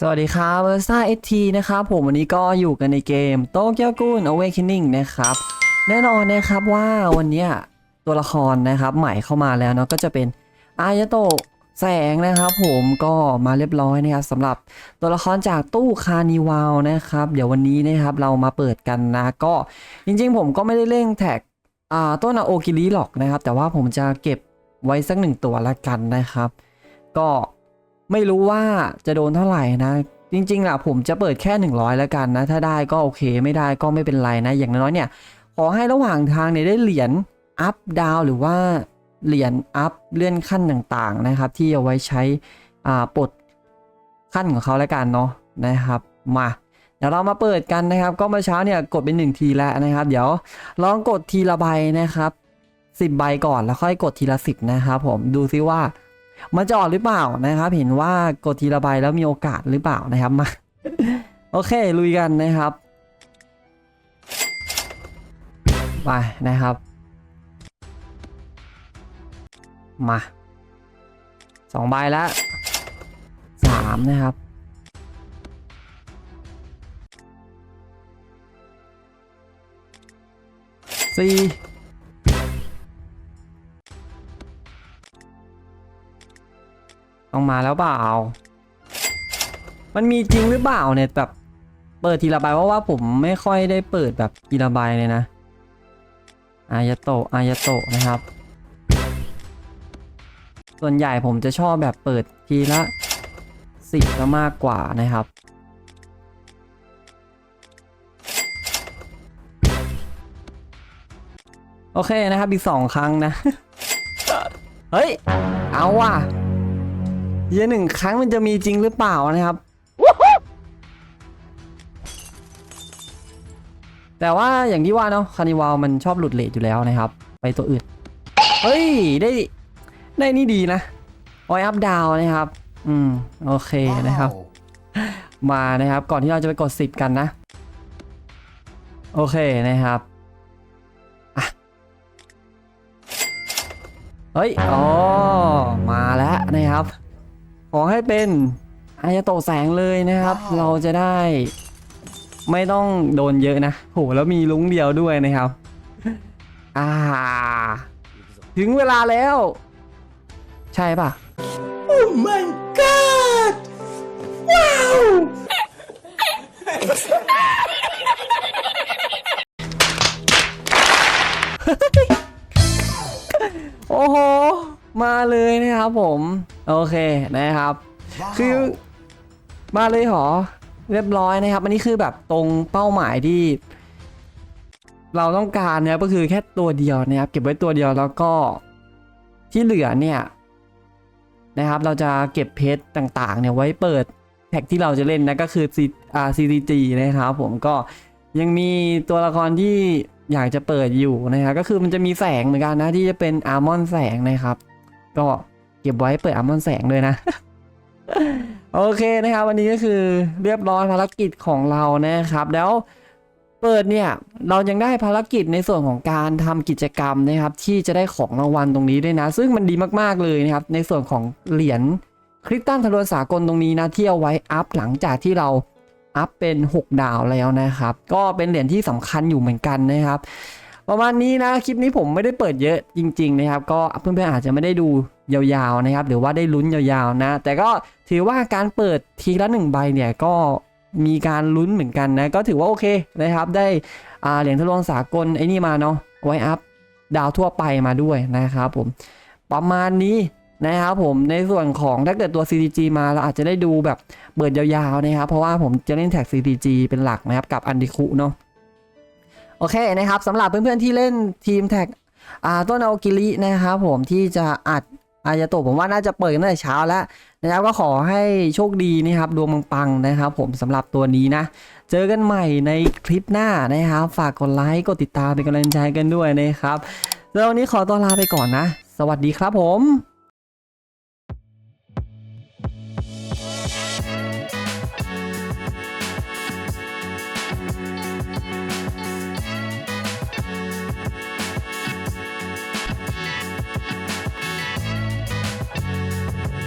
สวัสดีครับเวอร์ซ่าเอทีนะครับผมวันนี้ก็อยู่กันในเกมโตเกียวกุน Awakening นะครับแน่นอนนะครับว่าวันนี้ตัวละครนะครับใหม่เข้ามาแล้วเนาะก็จะเป็นอายโตะแสงนะครับผมก็มาเรียบร้อยนะครับสำหรับตัวละครจากตู้คานิวาลนะครับ เดี๋ยววันนี้นะครับเรามาเปิดกันนะก็จริงๆ ผมก็ไม่ได้เร่งแท็กต้นโอกิริหรอกนะครับ แต่ว่าผมจะเก็บไว้สักหนึ่งตัวละกันนะครับ ก็ ไม่รู้ว่าจะโดนเท่าไหร่นะ จริงๆล่ะผมจะเปิดแค่ 100 แล้วกันนะ ถ้าได้ก็โอเคไม่ได้ก็ไม่เป็นไรนะ อย่างน้อยเนี่ย ขอให้ระหว่างทางเนี่ยได้เหรียญอัพดาวหรือว่าเหรียญอัพเลื่อนขั้นต่างๆนะครับ ที่เอาไว้ใช้อ่าปลดขั้นของเขาแล้วกันเนาะนะครับมาเดี๋ยวเรามาเปิดกันนะครับ ก็เมื่อเช้าเนี่ยกดเป็น1ทีแล้วนะครับ เดี๋ยวลองกดทีละใบนะครับ10ใบก่อนแล้วค่อยกดทีละ10นะครับผมดูซิว่า มันจะออกหรือเปล่านะครับ เห็นว่ากดทีละใบแล้วมีโอกาสหรือเปล่านะครับมาโอเคลุยกันนะครับไปนะครับ มาสองใบแล้วสามนะครับสี่ ต้องมาแล้วเปล่า มันมีจริงหรือเปล่าเนี่ยแบบเปิดทีละใบเพราะว่าผมไม่ค่อยได้เปิดแบบทีละใบเลยนะ อายาโตะอายาโตะนะครับ ส่วนใหญ่ผมจะชอบแบบเปิดทีละสิบก็มากกว่านะครับ โอเคนะครับอีกสองครั้งนะ เฮ้ย เอาว่ะ เยอะหนึ่งครั้งมันจะมีจริงหรือเปล่านะครับ แต่ว่าอย่างที่ว่าเนาะคานิวาลมันชอบหลุดเลทอยู่แล้วนะครับ ไปตัวอื่น เฮ้ย ได้ได้นี่ดีนะออยอัพดาวนะครับ อืม โอเคนะครับ มานะครับ ก่อนที่เราจะไปกด 10 กันนะ โอเคนะครับอะเฮ้ย อ๋อ มาแล้วนะครับ ขอให้เป็นอายาโตะแสงเลยนะครับว้าวเราจะได้ ไม่ต้องโดนเยอะนะโหแล้วมีลุงเดียวด้วยนะครับ อ่า ถึงเวลาแล้ว ใช่ป่ะ Oh my god! Wow! โอ้โห มาเลย นะครับผม โอเคนะครับ คือมาเลยเหรอเรียบร้อยนะครับ อันนี้คือแบบตรงเป้าหมายที่ เราต้องการเนี่ยก็คือแค่ตัวเดียวนะครับ เก็บไว้ตัวเดียวแล้วก็ที่เหลือเนี่ยนะครับ เราจะเก็บเพชรต่างๆ เนี่ยไว้เปิดแพ็กที่เราจะเล่นนะก็คือ C อ่า CCG นะครับผมก็ยังมีตัวละครที่อยากจะเปิดอยู่นะครับก็คือมันจะมีแสงเหมือนกันนะที่จะเป็นอาร์มอนแสงนะครับ ก็ เก็บไว้เปิดอาร์มอนแสงด้วยนะ โอเคนะครับวันนี้ก็คือเรียบร้อยภารกิจของเรานะครับ แล้วเปิดเนี่ยเรายังได้ภารกิจในส่วนของการทำกิจกรรมนะครับ ที่จะได้ของรางวัลตรงนี้ด้วยนะ ซึ่งมันดีมากๆเลยนะครับ ในส่วนของเหรียญคริสตัลทะลวนสากลตรงนี้นะที่เอาไว้อัพหลังจากที่เราอัพเป็น 6 ดาวแล้วนะครับ ก็เป็นเหรียญที่สำคัญอยู่เหมือนกันนะครับ ประมาณนี้นะคลิปนี้ผมไม่ได้เปิดเยอะจริง ๆ นะครับ ก็เพื่อนๆอาจจะไม่ได้ดูยาวๆนะครับหรือว่าได้ลุ้นยาวๆนะ แต่ก็ถือว่าการเปิดทีละหนึ่งใบเนี่ยก็มีการลุ้นเหมือนกันนะ ก็ถือว่าโอเคนะครับ ได้เหรียญทดลองสากลไอ้นี่มาเนาะไว้อัพดาวทั่วไปมาด้วยนะครับผมประมาณนี้นะครับผมในส่วนของถ้าเกิดตัว CTG มาเราอาจจะได้ดูแบบเปิดยาวๆนะครับ เพราะว่าผมจะเล่นแท็ก CTG เป็นหลักนะครับกับอันดิคุเนาะ โอเคนะครับสำหรับเพื่อนๆที่เล่นทีมแท็กอ่าต้นอากิรินะครับผมที่จะอัดอายาโตผมว่าน่าจะเปิดตั้งแต่เช้าแล้วนะครับก็ขอให้โชคดีนะครับดวงปังๆนะครับ ผมสำหรับตัวนี้นะ เจอกันใหม่ในคลิปหน้านะครับ ฝากกดไลค์กดติดตามเป็นกำลังใจกันด้วยนะครับแล้ววันนี้ขอตัวลาไปก่อนนะ สวัสดีครับผม